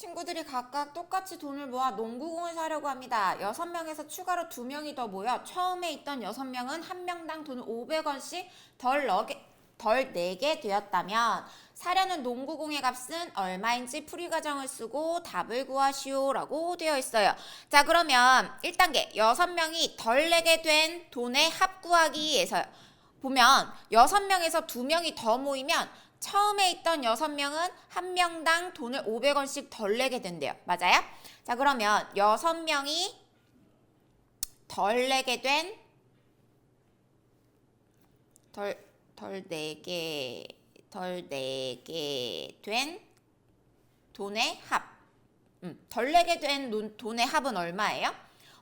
친구들이 각각 똑같이 돈을 모아 농구공을 사려고 합니다. 6명에서 추가로 2명이 더 모여 처음에 있던 6명은 한 명당 돈 500원씩 덜, 넣게, 덜 내게 되었다면 사려는 농구공의 값은 얼마인지 풀이 과정을 쓰고 답을 구하시오 라고 되어 있어요. 자 그러면 1단계 6명이 덜 내게 된 돈의 합 구하기에서 보면 6명에서 2명이 더 모이면 처음에 있던 6명은 한 명당 돈을 500원씩 덜 내게 된대요. 맞아요? 자 그러면 6명이 덜 내게 된 덜, 덜 내게 덜 내게 된 돈의 합. 음, 덜 내게 된 논- 돈의 합은 얼마예요?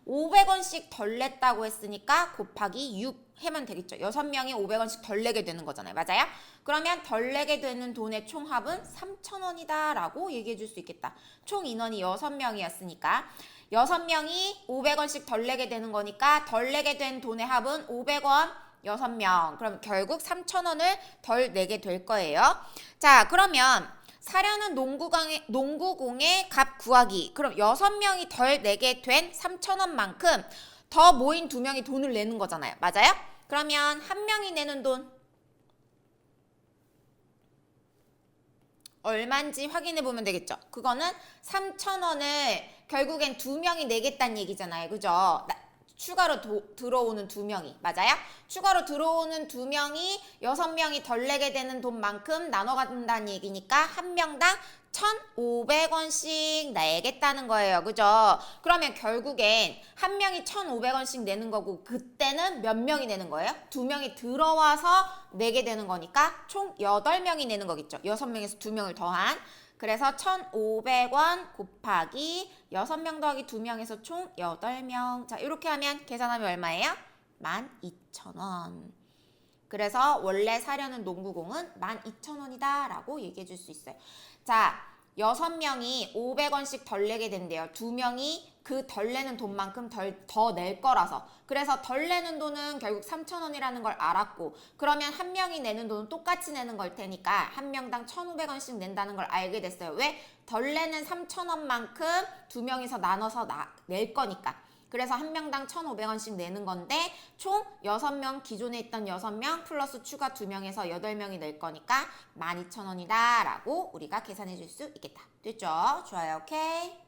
500원씩 덜 냈다고 했으니까 곱하기 6 하면 되겠죠. 6명이 500원씩 덜 내게 되는 거잖아요. 맞아요? 그러면 덜 내게 되는 돈의 총합은 3,000원이다 라고 얘기해 줄 수 있겠다. 총 인원이 6명이었으니까 6명이 500원씩 덜 내게 되는 거니까 덜 내게 된 돈의 합은 500원 6명. 그럼 결국 3,000원을 덜 내게 될 거예요. 자, 그러면 사려는 농구공의, 농구공의 값 구하기. 그럼 6명이 덜 내게 된 3,000원만큼 더 모인 두 명이 돈을 내는 거잖아요. 맞아요? 그러면 한 명이 내는 돈 얼마인지 확인해 보면 되겠죠. 그거는 3,000원을 결국엔 두 명이 내겠다는 얘기잖아요. 그죠? 나- 추가로 도- 들어오는 두 명이 맞아요? 추가로 들어오는 두 명이 여섯 명이 덜 내게 되는 돈만큼 나눠 갖는다는 얘기니까 한 명당 1,500원씩 내겠다는 거예요. 그죠? 그러면 결국엔 한 명이 1,500원씩 내는 거고 그때는 몇 명이 내는 거예요? 두 명이 들어와서 내게 되는 거니까 총 8명이 내는 거겠죠. 6명에서 2명을 더한 그래서 1,500원 곱하기 6명 더하기 2명에서 총 8명. 자, 이렇게 하면 계산하면 얼마예요? 12,000원. 그래서 원래 사려는 농구공은 12,000원이다 라고 얘기해 줄 수 있어요. 자, 6명이 500원씩 덜 내게 된대요. 2명이 그 덜 내는 돈만큼 더 낼 거라서. 그래서 덜 내는 돈은 결국 3,000원이라는 걸 알았고, 그러면 한 명이 내는 돈은 똑같이 내는 걸 테니까 한 명당 1,500원씩 낸다는 걸 알게 됐어요. 왜? 덜 내는 3,000원만큼 두 명이서 나눠서 나, 낼 거니까. 그래서 한 명당 1,500원씩 내는 건데 총 6명 기존에 있던 6명 플러스 추가 2명에서 8명이 낼 거니까 12,000원이다 라고 우리가 계산해 줄 수 있겠다. 됐죠? 좋아요. 오케이.